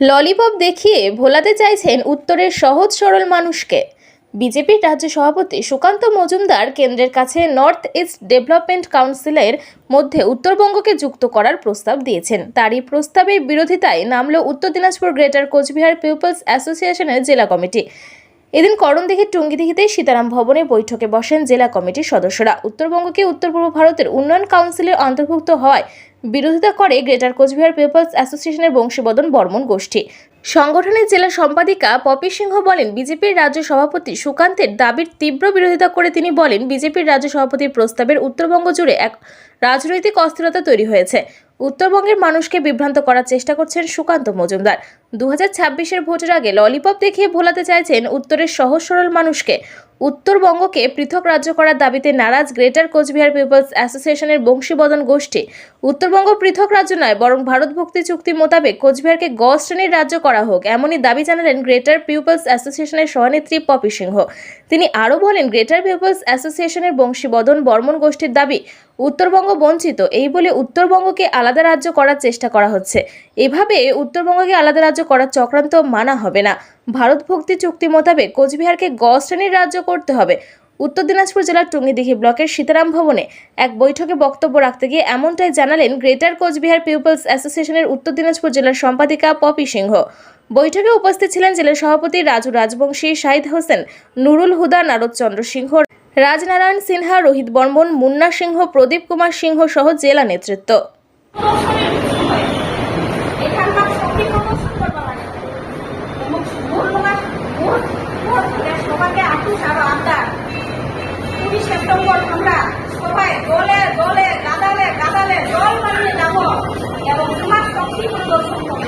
Lollipop দেখিয়ে ভোলাতে চাইছেন উত্তরের সহজ সরল মানুষকে। বিজেপির রাজ্য সভাপতি সুকান্ত মজুমদার কেন্দ্রের কাছে নর্থ ইস্ট ডেভেলপমেন্ট কাউন্সিলের মধ্যে উত্তরবঙ্গকে যুক্ত করার প্রস্তাব দিয়েছেন। তারই প্রস্তাবের বিরোধিতায় নামল উত্তর দিনাজপুর গ্রেটার কোচবিহার পিপলস অ্যাসোসিয়েশনের জেলা কমিটি। এদিন করণদিঘির টুঙ্গিদিঘিতে সীতারাম ভবনে বৈঠকে বসেন জেলা কমিটির সদস্যরা। উত্তরবঙ্গকে উত্তর পূর্ব ভারতের উন্নয়ন কাউন্সিলের অন্তর্ভুক্ত হওয়ায় বিরোধিতা করে গ্রেটার কোচবিহার পিপলস অ্যাসোসিয়েশনের বংশীবদন বর্মন গোষ্ঠী। সংগঠনের জেলা সম্পাদিকা পপি সিংহ বলেন, বিজেপির রাজ্য সভাপতি সুকান্তের দাবির তীব্র বিরোধিতা করে তিনি বলেন, বিজেপির রাজ্য সভাপতির প্রস্তাবের উত্তরবঙ্গ জুড়ে এক রাজনৈতিক অস্থিরতা তৈরি হয়েছে। উত্তরবঙ্গের মানুষকে বিভ্রান্ত করার চেষ্টা করছেন সুকান্ত মজুমদার। দু হাজার ছাব্বিশের ভোটের আগে ললিপপ দেখিয়ে ভোলাতে চাইছেন উত্তরের সহজ সরল মানুষকে। উত্তরবঙ্গকে পৃথক রাজ্য করার দাবিতে নারাজ গ্রেটার কোচবিহার পিপলস অ্যাসোসিয়েশনের বংশীবদন গোষ্ঠী। উত্তরবঙ্গ পৃথক রাজ্য নয়, বরং ভারত ভক্তি চুক্তি মোতাবেক কোচবিহারকে গ শ্রেণির রাজ্য করা হোক, এমনই দাবি জানালেন গ্রেটার পিপলস অ্যাসোসিয়েশনের সভানেত্রী পপি সিংহ। তিনি আরও বলেন, গ্রেটার পিপলস অ্যাসোসিয়েশনের বংশীবদন বর্মন গোষ্ঠীর দাবি, উত্তরবঙ্গ বঞ্চিত, এই বলে উত্তরবঙ্গকে আলাদা রাজ্য করার চেষ্টা করা হচ্ছে। এভাবে উত্তরবঙ্গকে আলাদা রাজ্য করার চক্রান্ত মানা হবে না। ভারত ভক্তি চুক্তি মোতাবেক কোচবিহারকে গ শ্রেণির রাজ্য করতে হবে। উত্তর দিনাজপুর জেলার টুঙ্গিদিঘি ব্লকের সীতারাম ভবনে এক বৈঠকে বক্তব্য রাখতে গিয়ে এমনটাই জানালেন গ্রেটার কোচবিহার পিপলস অ্যাসোসিয়েশনের উত্তর দিনাজপুর জেলার সম্পাদিকা পপি সিংহ। বৈঠকে উপস্থিত ছিলেন জেলার সভাপতি রাজু রাজবংশী, শাহিদ হোসেন, নুরুল হুদা নারদচন্দ্র সিংহ, রাজনারায়ণ সিনহা, রোহিত বর্মন, মুন্না সিংহ, প্রদীপ কুমার সিংহ সহ জেলা নেতৃত্ব। আকুশ আরও আবদার কুড়ি সেপ্টেম্বর আমরা সবাই দলে দলে গাদালে গাদালে দল বানিয়ে যাব এবং তোমার শক্তি প্রদর্শন করব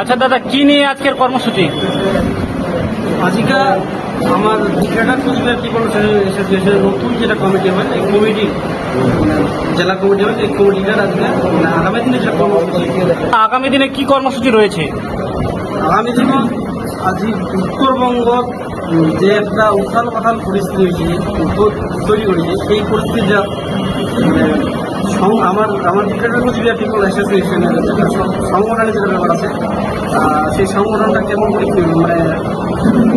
আচ্ছা দাদা, কি নিয়ে আজকের কর্মসূচি? আজকে আমার ক্রিকেটার কোচবিহার পিপল অ্যাসোসিয়েশনের নতুন যেটা কমিটি হয়, এই কমিটি জেলা কমিটি এই কমিটিটার আজকে মানে আগামী দিনে যেটা কর্মসূচি আগামী দিনে কি কর্মসূচি রয়েছে? আগামী দিনে আজ উত্তরবঙ্গ যে একটা উথাল পাথাল পরিস্থিতি হয়েছে তৈরি করেছে সেই পরিস্থিতি যা মানে আমার আমার ক্রিকেটার কোচবিহার পিপল অ্যাসোসিয়েশনের সংগঠনের যেটা ব্যাপার আছে সেই সংগঠনটা কেমন করে মানে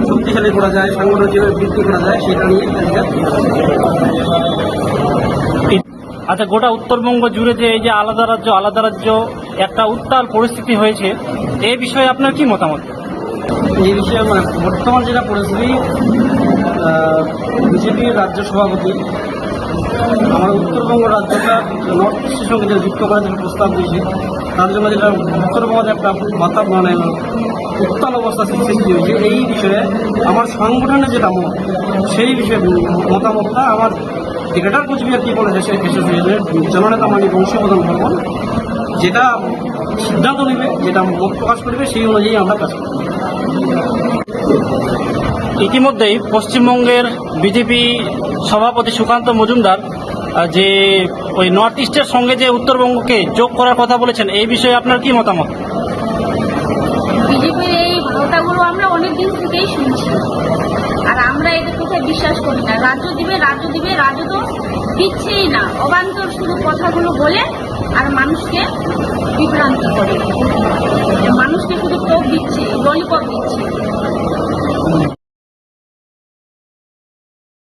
শক্তিশালী করা যায় সংগঠন যেভাবে বৃদ্ধি করা যায় সেটা নিয়ে আচ্ছা গোটা উত্তরবঙ্গ জুড়ে যে এই যে আলাদা রাজ্য আলাদা রাজ্য, একটা উত্তাল পরিস্থিতি হয়েছে, এ বিষয়ে আপনার কি মতামত? এই বিষয়ে মানে বর্তমান যেটা পরিস্থিতি বিজেপির রাজ্য সভাপতি, আমার উত্তরবঙ্গ রাজ্যটা নর্থ ইস্টের সঙ্গে যে যুক্ত করার জন্য প্রস্তাব দিয়েছে, তার জন্য যেটা উত্তরবঙ্গে একটা বাতা মানে উত্তাল অবস্থা সৃষ্টি হয়েছে, এই বিষয়ে আমার সংগঠনের যেটা মত, সেই বিষয়ে মতামতটা আমার ক্রিকেটার কোচবিহার পিপল অ্যাসোসিয়েশনের জননেতা মানি বংশীবদন ভ্রমণ যেটা সিদ্ধান্ত নেবে যেটা মত প্রকাশ করবে সেই অনুযায়ী আমরা কাজ করব। ইতিমধ্যেই পশ্চিমবঙ্গের বিজেপি সভাপতি সুকান্ত মজুমদার যে ওই নর্থ ইস্টের সঙ্গে যে উত্তরবঙ্গকে যোগ করার কথা বলেছেন এই বিষয়ে আপনার কি মতামত? বিজেপির এই কথাগুলো আমরা অনেক দিন থেকেই শুনছি। আর আমরা এদের কথা বিশ্বাস করি না। রাজ্য দিবে রাজ্য দিবে, রাজ্য তো দিচ্ছেই না। অবান্তর শুধু কথাগুলো বলে আর মানুষকে বিভ্রান্ত করে। মানুষকে শুধু টোপ দিচ্ছে ললিপপ দিচ্ছে।